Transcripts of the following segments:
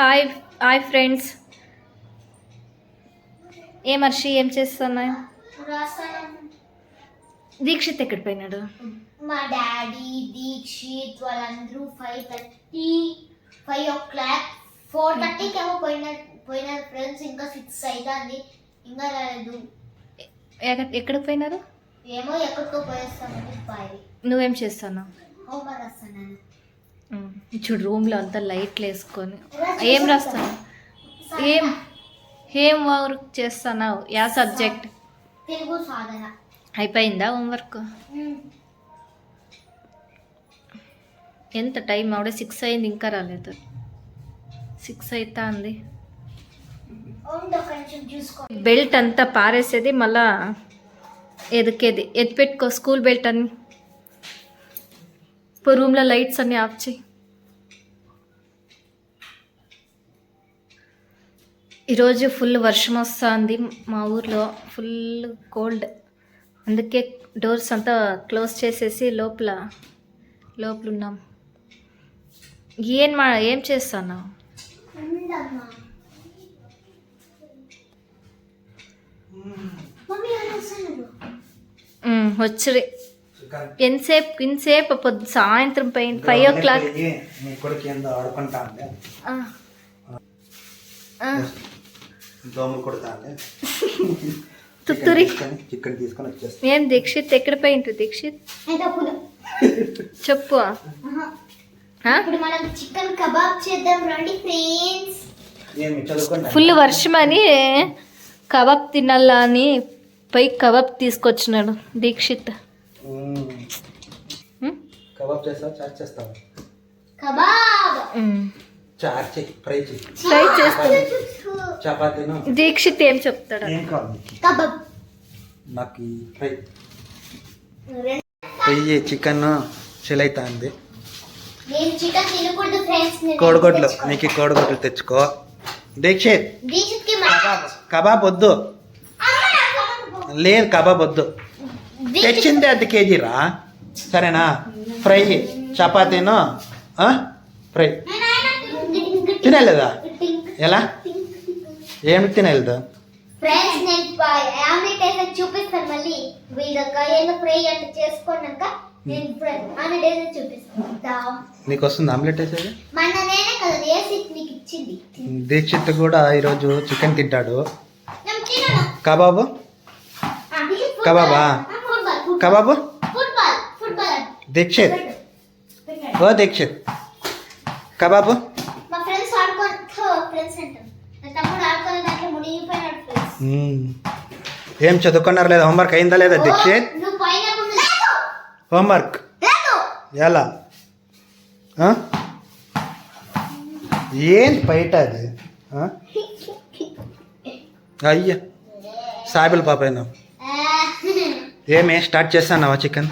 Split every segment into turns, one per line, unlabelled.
Hi hi friends. ఏ మర్షి ఏం చేస్తున్నావు?
రాస్తాను
దీక్షిత్ ఎక్కడ పోయినాడు?
మా డాడీ దీక్షిత్ వాళ్ళందరూ five thirty five o'clock four థర్టీకి ఏమో పోయిన పోయిన ఫ్రెండ్స్ ఇంకా సిక్స్ అవుతుంది ఇంకా రాలేదు.
ఎక్క- ఎక్కడికి పోయినారు?
ఏమో ఎక్కడికో పోయేస్తామని
నువ్వేం చేస్తున్నావు?
హోంవర్క్ రాస్తున్నాను
ఉమ్, చూడు రూమ్లో అంతా లైట్లు వేసుకొని. ఏం రాస్తావు ఏం? ఏం వర్క్ చేస్తున్నావు? యా సబ్జెక్ట్
తెలుగు సాధన.
అయిపోయిందా హోంవర్క్ ఎంత టైం ఆవిడ సిక్స్ అయింది ఇంకా రాలేదు. సిక్స్ అవుతా ఉంది బెల్ట్ అంతా పారేసేది మళ్ళా ఎదికేది. ఎత్తి పెట్టుకో స్కూల్ బెల్ట్ అన్ని. ఇప్పుడు రూమ్లో లైట్స్ అన్ని ఆఫ్ చేయి. ఈరోజు ఫుల్ వర్షం వస్తుంది. మా ఊర్లో ఫుల్ కోల్డ్. అందుకే డోర్స్ అంతా క్లోజ్ చేసేసి లోపల లోపల ఉన్నాం ఏం మా ఏం
వస్తున్నారు
వచ్చి ఎంతసేపు ఇంతసేపు పొద్దు సాయంత్రం పైన ఫైవ్ ఓ క్లాక్
నీ కొడుకు ఏందో ఆడుకుంటా ఉండే దోమలు కొడతా ఉండే
తుత్తూరి.
చికెన్ తీసుకొని వచ్చేస్తా.
ఏం దీక్షిత్ ఎక్కడ పోయింటు దీక్షిత్? చెప్పు.
చికెన్ కబాబ్ చేద్దాం రండి ఫ్రెండ్స్.
ఫుల్ వర్షం అని కబాబ్ తినాలా అని పై కబాబ్ తీసుకొచ్చినాడు దీక్షిత్?
కబాబ్ చేస్తావా? చాట్ చేస్తావా?
కబాబ్.
చాట్ చెయ్యి ఫ్రై చెయ్యి
ఫ్రై చేస్తాను
చపాతీను?
దీక్షిత్ ఏం చెప్తాడు?
ఏం కావాలి నీకు?
కబాబ్.
నాకు ఫ్రై. ఫ్రై చికెన్ చిలైతా ఉంది
నేను చికెన్ తినకూడదు ఫ్రెండ్స్.
కోడిగుడ్లు. నీకు కోడిగుడ్లు తెచ్చుకో. దీక్షిత్. కబాబ్. కబాబ్ వద్దు. లేదు కబాబ్ వద్దు. తెచ్చింది అర్ధ కేజీ రా. సరేనా? ఫ్రై చపాతీను? ఫ్రై. తినేలేదా? ఎలా? ఏమి తినేలేదు?
ఫ్రెండ్స్ నేను ఆమ్లెట్ వేసి చూపిస్తాను మళ్ళీ. వీళ్ళక ఏదో ఫ్రై అంటే చేసుకున్నాక నేను ఆమ్లెట్ వేసి చూపిస్తాను. దా.
నీకు వస్తుంది ఆమ్లెట్ వేసేది?
మొన్న నేనే కదా వేసి నీకు ఇచ్చింది.
దీక్షిత్ కూడా ఈరోజు చికెన్ తింటాడు. కబాబు. కబాబా? కబాబు? దీక్షిత్. ఓ దీక్షిత్ కబాబు. ఏం చదువుకున్నారు లేదా? హోంవర్క్ అయిందా లేదా దీక్షిత్? హోంవర్క్. ఎలా? ఏంది బయట అది? అయ్యా. సాబిల్ పాపైనా ఏమే స్టార్ట్ చేస్తాన్నావా చికెన్?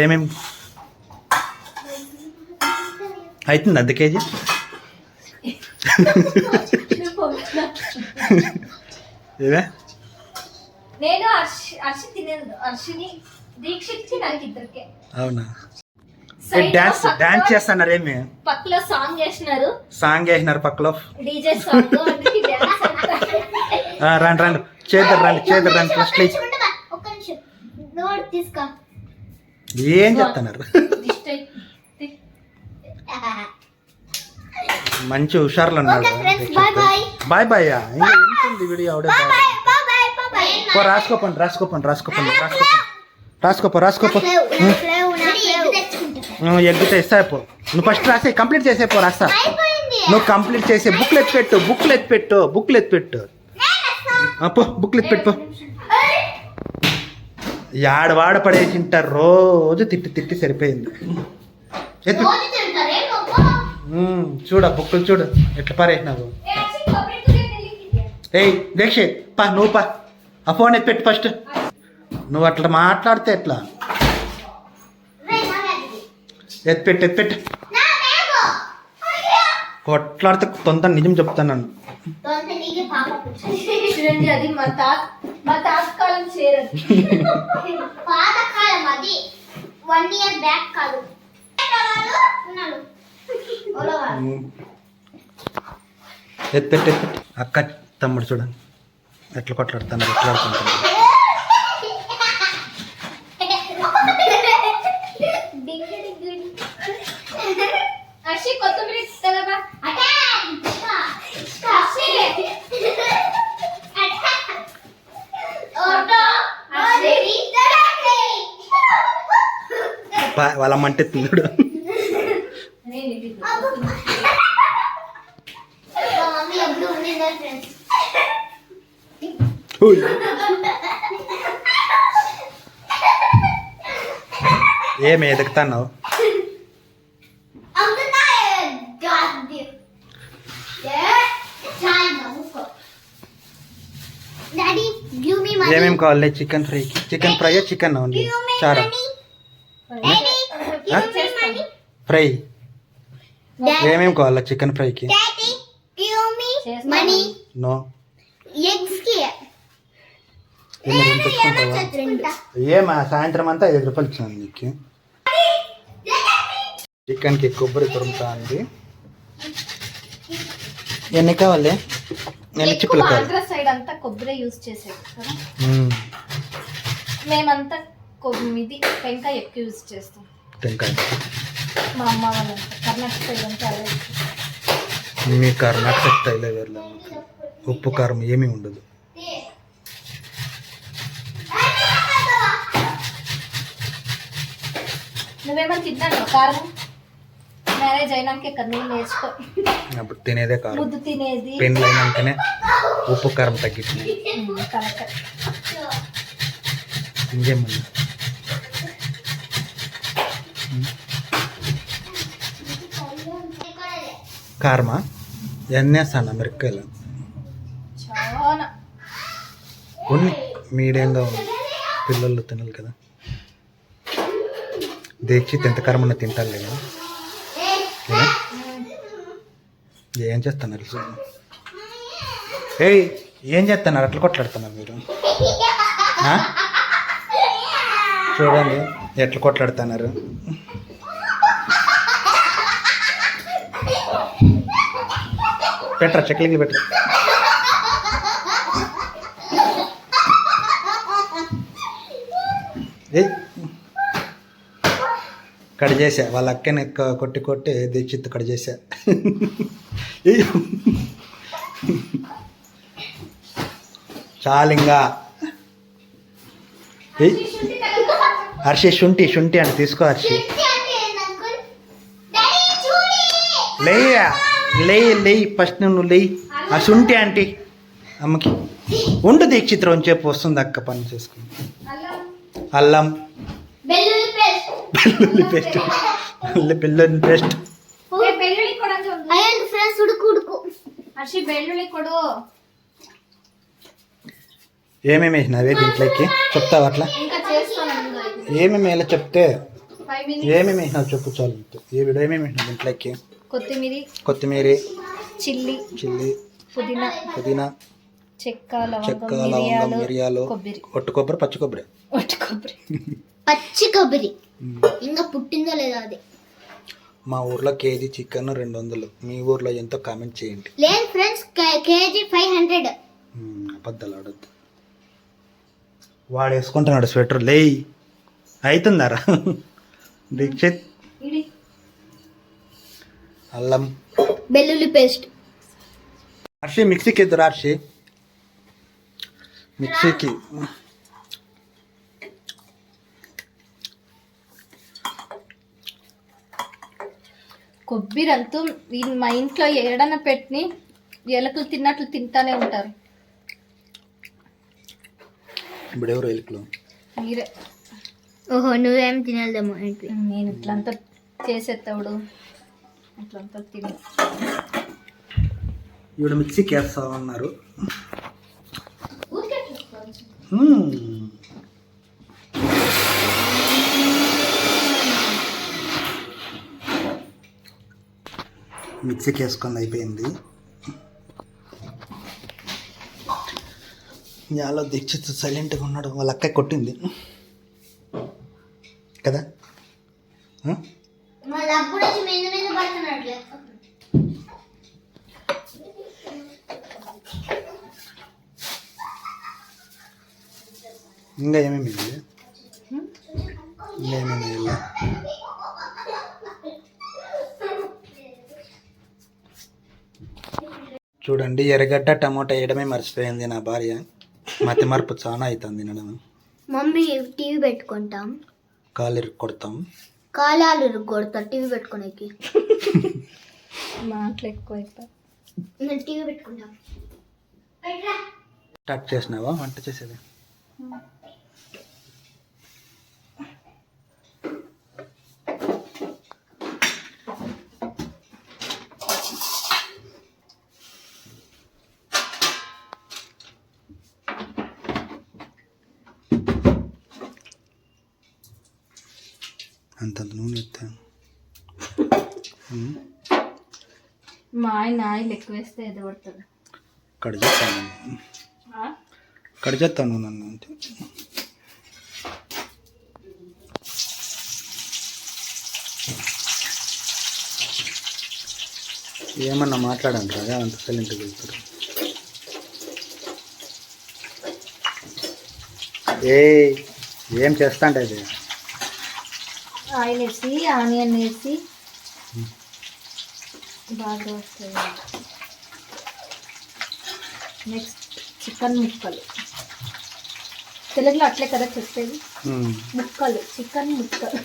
ఏమేం? అవుతుంది అర్ధ కేజీ? ఏవే
నేను
అవునా? డాన్స్ డాన్స్ చేస్తున్నారు ఏమి
పక్కలో సాంగ్ చేసినారు
సాంగ్ వేసినారు పక్కలో.
డీజే సాంగ్
రండి రండి. చేద్దరు రండి చేద్దరు రండి. ఫస్ట్
తీసుకో.
ఏం చెప్తున్నారు? మంచి హుషారులు
ఫ్రెండ్స్ బాయ్ బాయ్
ఇంకా ఎంత ఉంది వీడియో ఆవిడే? రాసుకోపండి రాసుకోపండి రాసుకోపండి రాసుకోపండి. రాసుకోపో రాసుకోపో. ఎగ్గితే ఇస్తా పో. నువ్వు ఫస్ట్ రాసే కంప్లీట్ చేసేపో రాస్తా.
అయిపోయింది.
నువ్వు కంప్లీట్ చేసే బుక్లు ఎత్తి పెట్టు బుక్లు ఎత్తి పెట్టు బుక్లు ఎత్తి పెట్టు పో. బుక్లు ఎత్తి పెట్టు యాడ వాడ పడేసింటారు? రోజు తిట్టి తిట్టి సరిపోయింది. చూడ బుక్కులు చూడు. ఎట్లా పారేసినావు. ఏయ్ దీక్షిత్ పా నువ్వు పా. ఆ ఫోన్ ఎత్తి పెట్టు ఫస్ట్. నువ్వు అట్లా మాట్లాడితే ఎట్లా? ఎత్తి పెట్టు ఎత్తి పెట్టు. కొట్లాడితే తొందర నిజం చెప్తాను నన్ను.
పుట్టింది.
చూడండి అది మా తాత మా తాత కాలం చేరదు.
పాతకాలం అది. వన్ ఇయర్ బ్యాక్ కాదు.
ఎత్తి అక్క తమ్ముడు చూడండి. ఎట్లా కొట్లాడుతున్నారు ఎట్లా ఆడుకుంటున్నారు వాళ్ళ మంట
ఫ్రెండ్స్
ఏమి ఎదుగుతున్నావు? ఏమేమి కావాలి? చికెన్ ఫ్రైకి చికెన్ ఫ్రై చికెన్?
మీ
చారా
money daddy give me money
fry. ఏమేమి కావాలా చికెన్ ఫ్రైకి? నో
ఎగ్స్కి.
ఏమి సాయంత్రం అంతా ఐదు రూపాయలు ఇచ్చాను నీకు. చికెన్కి కొబ్బరి తురుముతా అండి ఎన్ని కావాలి? ఎన్ని చిప్పులు కావాలి?
సైడ్ అంతా కొబ్బరి చేసేది కదా.
మ్మ్.
మేమంతా ఇది టెంకాయ ఎక్కువ యూజ్ చేస్తాం.
టెంకాయ.
మా అమ్మ కర్ణాటక అలా చేస్తాం.
మీ కర్ణాటక స్టైలే వేర్లే ఉప్పు కారం ఏమీ ఉండదు.
నువ్వేమన్నా తిన్నాను కారం? మ్యారేజ్ అయినాకే కదా నువ్వు నేర్చుకో.
అప్పుడు తినేదే కారం.
ముద్దు తినేది.
పెళ్ళి అయినాకనే ఉప్పు కారం తగ్గించినాయి
కరెక్ట్.
ఇంకేమన్నా కారమా ఎన్నేస్తాను మిరపకాయలు
చాలా.
కొన్ని మీడియంగా ఉంది పిల్లలు తినాలి కదా. దీక్షిత్ ఎంత కారం ఉన్నా తింటారు లేదా ఏం చేస్తున్నారు. ఏయ్ ఏం చేస్తున్నారు? అట్లా కొట్లాడుతున్నారు మీరు? చూడండి ఎట్లా కొట్లాడుతున్నారు. పెట్టరా చెక్కలకి పెట్టరా. కట్ చేసా వాళ్ళ అక్కని కొట్టి కొట్టి దీక్షిత్ కట్ చేసా. చాలింగా. హర్షి శుంఠి శుంఠి అని తీసుకో హర్షి. లేయా. లేయి లేయి ఫస్ట్ నువ్వు లేయి. ఆ శుంఠి ఆంటీ అమ్మకి. ఉండు దీక్షిత్రం అని చెప్పి వస్తుంది అక్క పని చేసుకుని.
అల్లం.
బెల్లుల్లి పేస్ట్.
బెల్లుల్లి పేస్ట్. ఏమేమి వేసినావే దీంట్లోకి? చెప్తావు అట్లా? ఏమేమి ఇలా చెప్తే. ఏమేమి వేసినావు చెప్పు చాలు. ఏ ఏమేమి వేసినావు దీంట్లోకి?
కొత్తిమీర
కొత్తిమీర
చిల్లి
చిల్లి
పుదీనా
పుదీనా
చెక్క
చెక్క
లవంగం మిరియాలు కొబ్బరి.
ఒట్టు కొబ్బరి పచ్చి కొబ్బరి.
ఒట్టి కొబ్బరి.
పచ్చి కొబ్బరి. ఇంకా పుట్టిందో లేదో అది.
మా ఊర్లో కేజీ చికెన్ రెండు వందలు. మీ ఊర్లో ఎంతో కామెంట్ చేయండి.
లేదు ఫ్రెండ్స్ కేజీ ఫైవ్ హండ్రెడ్.
అబద్ధాలు ఆడొద్దు. వాడు వేసుకుంటున్నాడు స్వెటర్. లేయ్ అవుతుందారా దీక్షిత్. అల్లం.
వెల్లుల్లి పేస్ట్.
హర్షి మిక్సీకి ఎద్దురా హర్షి? మిక్సీకి.
కొబ్బరి అంతా ఈ- మా ఇంట్లో ఏడన పెట్టి ఎలకలు తిన్నట్లు తింటానే ఉంటారు.
ఇప్పుడు ఎవరు ఎలుకలు
మీరే.
ఓహో నువ్వేం తినాలేమో
నేను ఇట్లంతా చేసేటప్పుడు తిని
ఇప్పుడు మిక్సీకి వేస్తా ఉన్నారు మ్మ్. మిక్సీకి వేసుకొని అయిపోయింది. యాలో దీక్షిత్ సైలెంట్గా ఉన్నాడు. వాళ్ళ అక్క కొట్టింది. కదా ఆ?
మళ్ళీ అప్పుడు వచ్చి మీద మీద పడుతున్నాడు
ఇంకా ఏమేమి ఇది ఇంకా ఏమేమి ఇలా చూడండి ఎర్రగడ్డ టమోటా వేయడమే మర్చిపోయింది నా భార్య. మతి మార్పు చాలా అవుతుంది తినడం
మమ్మీ టీవీ పెట్టుకుంటాం.
కాలు కొడతాం
కాలాలు కొడతా టీవీ పెట్టుకునేకి.
మాటలు ఎక్కువ అయిపోయి
నేను టీవీ పెట్టుకుంటాం.
స్టార్ట్ చేసినావా? వంట చేసేది?
మా ఆయన ఆయిల్ ఎక్కువ వేస్తే ఏదో పడుతుంది
కడిచేస్తాను కడిచేస్తాను నన్ను అంతే ఏమన్నా మాట్లాడండి రాగా అంత సైలెంట్గా వెళ్తారు ఏ ఏం చేస్తాంటే అది
ఆయిల్ వేసి ఆనియన్ వేసి బాగా వస్తుంది నెక్స్ట్ చికెన్ ముక్కలు. తెలుగులో అట్లే కదా చెప్పేది. ముక్కలు చికెన్ ముక్కలు.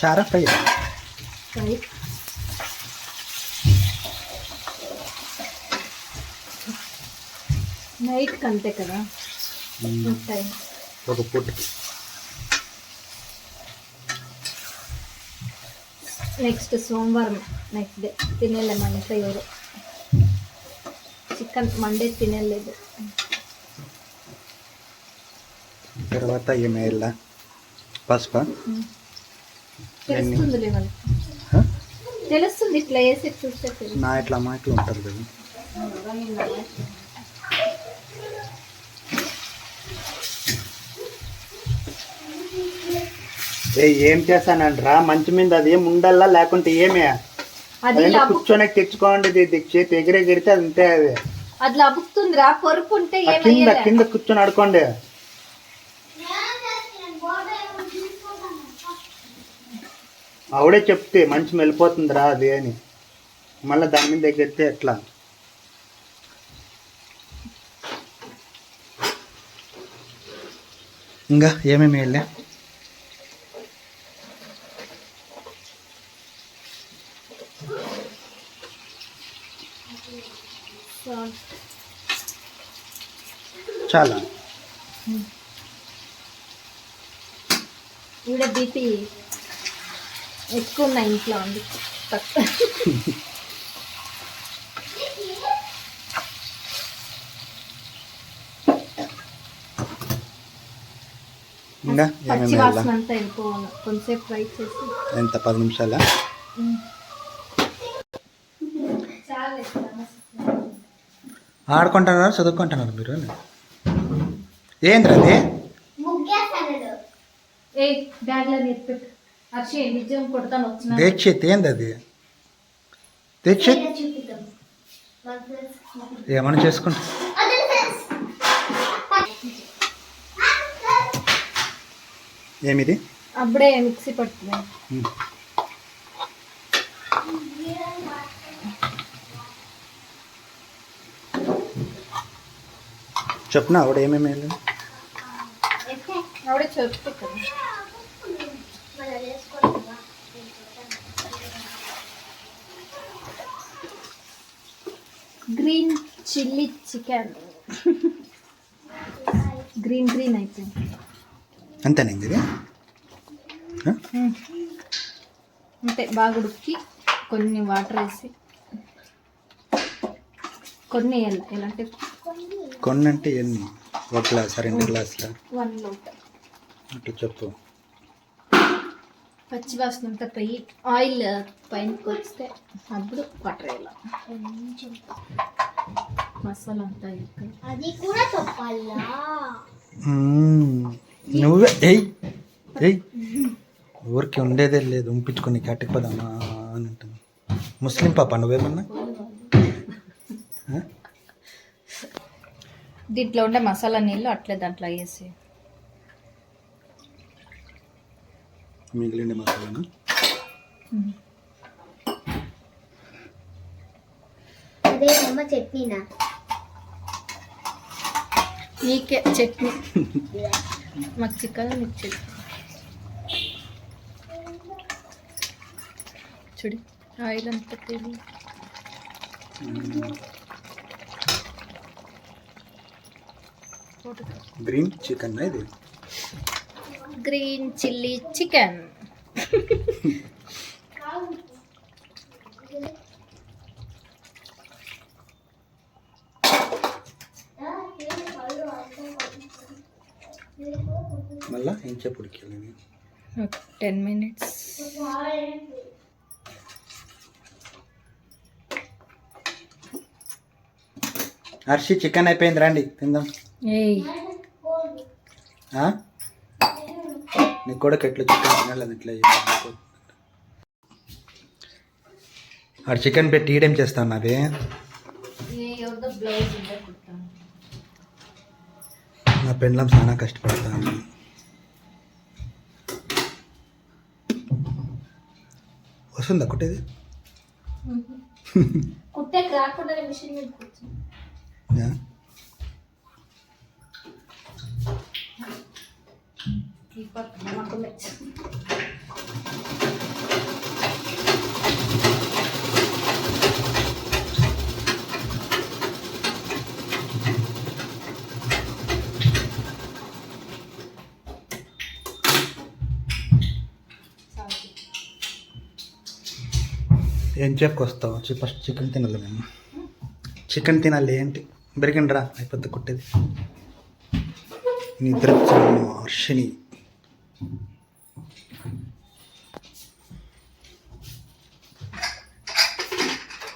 చారా ఫ్రై?
ఫ్రై. నైట్కి అంతే కదా? ఉంటాయి
ఒక పూటకి.
నెక్స్ట్ సోమవారం నెక్స్ట్ డే తినేలే మా ఇంట్లో ఎవరు చికెన్ మండే తినేలేదు
తర్వాత ఏమి వేయాలా పసుపా
తెలుస్తుంది వాళ్ళకి
హ?
తెలుస్తుంది ఇట్లా వేసి చూస్తే తెలుస్తుంది
నా ఇట్లా మాటలు ఉంటారు కదా ఏ ఏం చేస్తానంట్రా మంచి మీద అది ఏం ఉండల్లా లేకుంటే ఏమే?
అది
అదేంటి కూర్చొని తెచ్చుకోండి ఇది చేతి ఎగిరెగిరితే అంతే అది.
అది అబుకుతుందిరా పొరుపు ఉంటే
ఆ కింద
ఏమయ్యేలే?
కింద కూర్చొని ఆడుకోండి. ఆవిడే చెప్తే మంచి వెళ్ళిపోతుందిరా అది అని. మళ్ళీ దాని మీద ఎగిరితే ఎట్లా? ఇంకా ఏమేమి వెళ్ళా? చాలా.
ఈడ బీపీ ఎక్కువ ఉన్నాయి ఇంట్లో ఉంది తక్కువ
ఇంకా
పచ్చి
ఏమేమి
వాసన
వెళ్ళా
అంతా వెళ్ళిపోవాలి కొంచెంసేపు ఫ్రై చేసి.
ఎంత? పది నిమిషాలా?
చాలా
ఆడుకుంటున్నారు? చదువుకుంటున్నారు మీరు ఏంద్ర అది
ముగ్గేస్తాడు
ఏ బ్యాగ్లో ఎత్తుపెట్టు హర్షి నిజం కొడతాను వచ్చిన.
దీక్షిత్ ఏంది అది దీక్షిత్ ఏమన్నా చేసుకుంటా. ఏమిది?
అప్పుడే మిక్సీ పడుతుంది.
చెప్పున ఆవిడ ఏమేమి?
ఆవిడే చెప్తే కదా
మళ్ళీ వేసుకోవడం
green chilli chicken. Green green అయిపోయింది
అంతేనా ఇంక ఇది?
అంతే బాగా ఉడికి కొన్ని వాటర్ వేసి. కొన్ని వేయాలి ఎలా అంటే
కొన్ని అంటే ఎన్ని? ఒక గ్లాస్ రెండు గ్లాసుల?
వన్ లోట్.
అట్లా చెప్పు.
పచ్చి వాసన అంతా పోయి ఆయిల్ పైనకి వస్తే అప్పుడు వాటర్ వేయాలి? మసాలా అంతా
అది కూడా చెప్పాలా.
నువ్వే ఎయ్ ఎయ్ ఊరికి ఉండేదే లేదు ఉంపించుకొని కాటికి పదమ్మా అని అంటుంది. ముస్లిం పాప నువ్వేమన్నా?
దీంట్లో ఉండే మసాలా నీళ్ళు అట్లే దాంట్లో వేసి.
మిగిలిన మసాలాను
అదే అమ్మ చట్నీనా
నీకే చట్నీ మాకు చికెన్ నీకు చట్నీ చూడు ఆయిల్ అంతా తెలియ
గ్రీన్ చికెన్ ఇది?
Green chilli chicken.
మళ్ళా ఉడికేయాలి
టెన్ మినిట్స్.
హర్షి చికెన్ అయిపోయింది రండి తిందాం.
ఏయ్.
నీకు కూడా ఎట్లా చికెన్ తినాలి చేయాలి. ఆడు చికెన్ పెట్టి ఈడేం చేస్తాను అది నా పెండ్లం చాలా కష్టపడతాను వస్తుందా కుట్టేది?
కుట్టే రాకుండా మిషన్ మీద కూర్చో
యా.
ఈ పక్క నమ్మకమే
ఏం చెప్పుకొస్తావు ఫస్ట్ చికెన్ తినాలి మేము. చికెన్ తినాలి ఏంటి? బెరికండి రా అయిపోద్ది కుట్టేది. నిద్ర హర్షిణి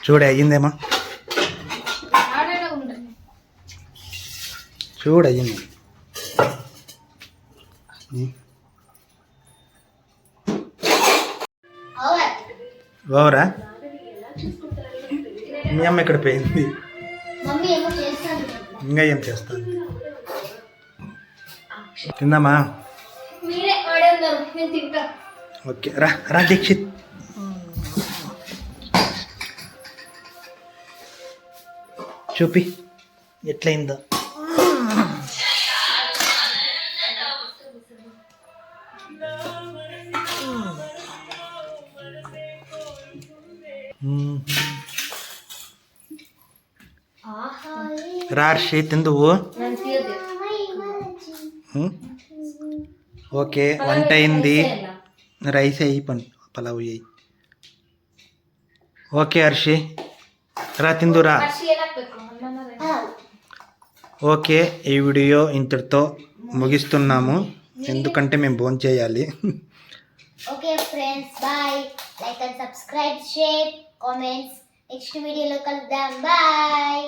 చూడ అయ్యిందేమా? చూడు అయ్యింది.
ఓవర్
మీ అమ్మ ఇక్కడ పోయింది? ఇంకా ఏం చేస్తాను తిందామా
మీరే ఆడే ఉన్నారు నేను తింటా
ఓకే రా రా దీక్షిత్. చూపి. ఎట్లయిందో. మ్మ్.
ఆహా
రా హర్షి తిందువు.
నేను తీయదు
మ్మ్. ఓకే వంట అయింది. రైస్ అయ్యి పన్ పలావ్ అయ్యి ఓకే హర్షి రా తిందురా. ఓకే ఈ వీడియో ఇంతటితో ముగిస్తున్నాము. ఎందుకంటే మేము భోజనం చేయాలి.
Okay friends bye. Like and subscribe share comments. Next వీడియోలో కలుద్దాం. బాయ్.